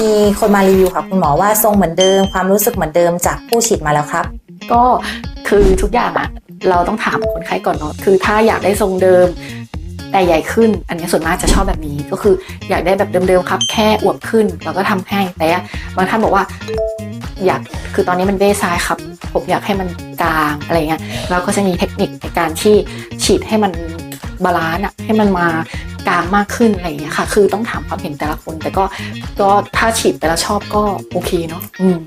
มีคนมารีวิวค่ะคุณหมอว่าทรงเหมือนเดิม ความรู้สึกเหมือนเดิมจากผู้ฉีดมาแล้วครับ ก็คือทุกอย่างอะเราต้องถามคนไข้ก่อนเนาะคือถ้าอยากได้ทรงเดิม แต่ใหญ่ขึ้น อันนี้ส่วนมากจะชอบแบบนี้ก็คืออยากได้แบบเดิมๆครับ แค่อวบขึ้นเราก็ทำให้แต่บางท่านบอกว่าอยากคือตอนนี้มันเบ้ซ้ายครับ ผมอยากให้มันกลางอะไรเงี้ยเราก็จะมีเทคนิคในการที่ฉีดให้มันบาลานซ์อะให้มันมา กลางมากขึ้นอะไรอย่างเงี้ยค่ะ คือต้องถามความเห็นแต่ละคน แต่ก็ก็ถ้าฉีดไปแล้วชอบก็โอเคเนาะอืม